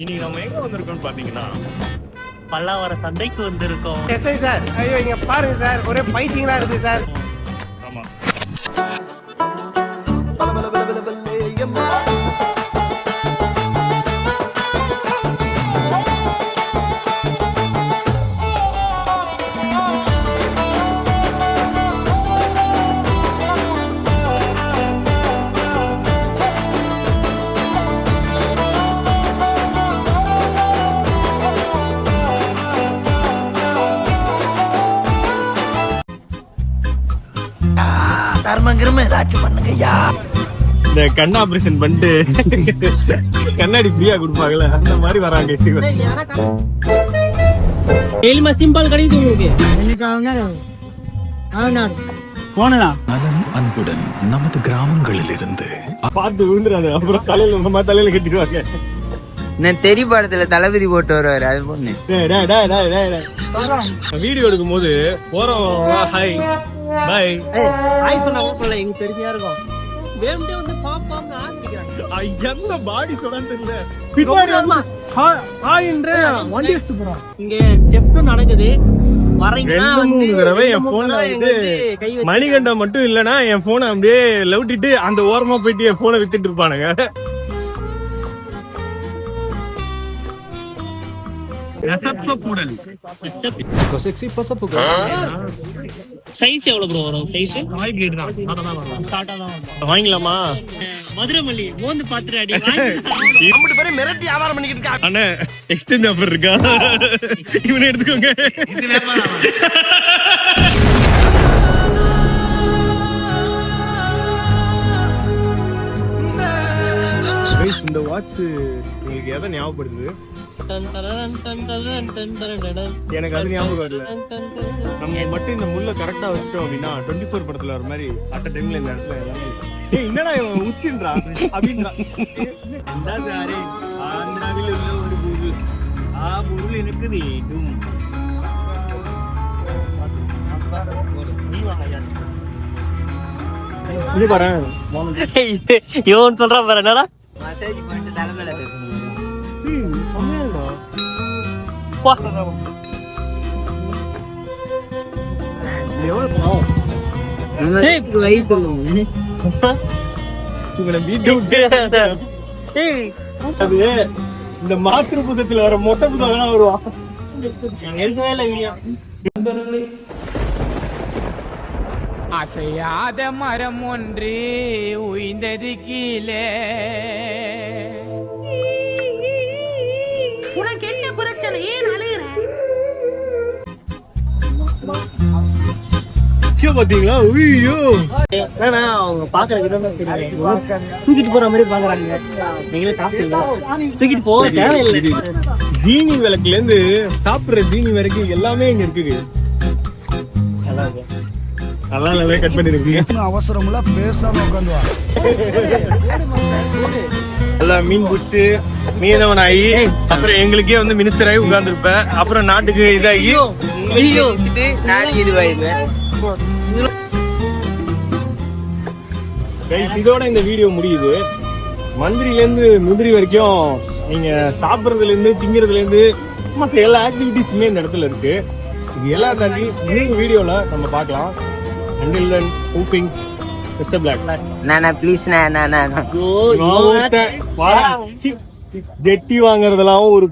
இன்னைக்கு நம்ம எங்க வந்திருக்கோம்னு பாத்தீங்கன்னா பல்லாவர சந்தைக்கு வந்திருக்கோம் எஸ்ஐ சார் ஐயோ இங்க பாருங்க சார் ஒரே பைத்தியங்களா இருக்கு சார் ஆமா தர்மம் கிரும ஏதாச்சும் பண்ணுங்க ஐயா இந்த கண் ஆபரேஷன் பண்ணிட்டு கண்ணாடி ஃப்ரீயா கொடுப்பாங்கல்ல அந்த மாதிரி வராங்க. எளிமை சிம்பிள் கிடைக்குது உங்களுக்கு. நலம் அன்புடன் நமது கிராமங்களில் இருந்து பார்த்து விழுந்துறாங்க அப்புறம் தலையில நம்ம தலையில கட்டிடுவாங்க. நான் தெரி படத்துல தளபதி போட்டு வருவாரு அது பொண்ணு. டேய், டேய், டேய், டேய், டேய், டேய். வீடியோ எடுக்கும் போது போறவங்க ஹாய் பாய் ஆய் சொன்னா கூட எங்களுக்கு பெருமையா இருக்கும். வேணும்ட்டே வந்து பாப்பாங்க ஆரம்பிக்கிறாங்க. என்ன பாடி சொன்னான்னு தெரியல. பின்னாடி ஹாய்ன்ற வண்டி போறோம். இங்க டெஸ்டும் நடக்குது. மணிகண்டம் மட்டும் இல்லனா என் போனை அப்படியே லவுட்டிட்டு அந்த ஓரமா போயிட்டு என் போனை வித்துட்டு இருப்பானுங்க. சைஸ் எவ்வளவு ப்ரோ வரும்? சைஸ் ஷார்ட்டா தான். வரும். வாங்கிக்கலாமா மதுரை மல்லி மோந்து பாத்துட்டு அடி. பேரும் மிரட்டி வியாபாரம் பண்ணிக்கிட்டு இருக்கா. அண்ணா எக்ஸ்சேஞ்ச் ஆஃபர் இருக்கா? இவனை எடுத்துக்கோங்க. Guys, இந்த வாட்ச் உங்களுக்கு எதை ஞாபகப்படுத்துது? எனக்கு அது ஞாபகம் இல்ல நம்ம மட்டும் இந்த முள்ள கரெக்டா வச்சுட்டோம் அப்படின்னா டுவெண்ட்டி ஃபோர் படத்துல ஒரு மாதிரி அட்ட டைம்ல இந்த இடத்துல எல்லாமே என்னடா இவன் உச்சின்றா? அப்படின்றா. ஆந்திராவில் உள்ள ஒரு பொருள் ஆ பொருள் எனக்கு வேண்டும். இது பாரு. இவன் சொல்றான் பாரு என்னடா? மசாஜ் பண்ணிட்டு தலைமையில இந்த மாத்திரு புதத்துல வர மொட்டை புதம் வருவா எடுக்கவே இல்லை அசையாத மரம் ஒன்று உயிந்தது கீழே. பாத்தீங்களா ஐயோ. ஏன்னா அவங்க பாக்குற விதம் தூக்கிட்டு போற மாதிரி பாக்குறாங்க நீங்களே காசு இல்லை. தூக்கிட்டு போக தேவையில்லை. ஜீனி விளக்குல இருந்து சாப்பிடுற ஜீனி வரைக்கும் எல்லாமே இங்க இருக்குது. நல்லா இருக்கு. நல்லா நல்லா கட் பண்ணிருக்கீங்க. அவசரம்ல பேசாம உட்காந்து நல்லா மீன் பிடிச்சி மீனவன் ஆகி அப்புறம் எங்களுக்கே வந்து மினிஸ்டர் ஆகி உட்கார்ந்துருப்ப. அப்புறம் நாட்டுக்கு இதாகி இதுவாயிருவேன் Guys, இதோட இந்த வீடியோ முடியுது. மந்திரில இருந்து முந்திரி வரைக்கும் நீங்க சாப்பிடுறதுல இருந்து திங்கிறதுல இருந்து மத்த எல்லா ஆக்டிவிட்டிஸுமே இந்த இடத்துல இருக்கு. இது எல்லாம் தாண்டி இன்னொரு வீடியோல நம்ம பார்க்கலாம். அண்டில் தென் ஹூப்பிங் செஸ்ஸ பிளாக் நானா ப்ளீஸ் நான் நான் ஐயோ, ஜெட்டி வாங்குறதெல்லாம் ஒரு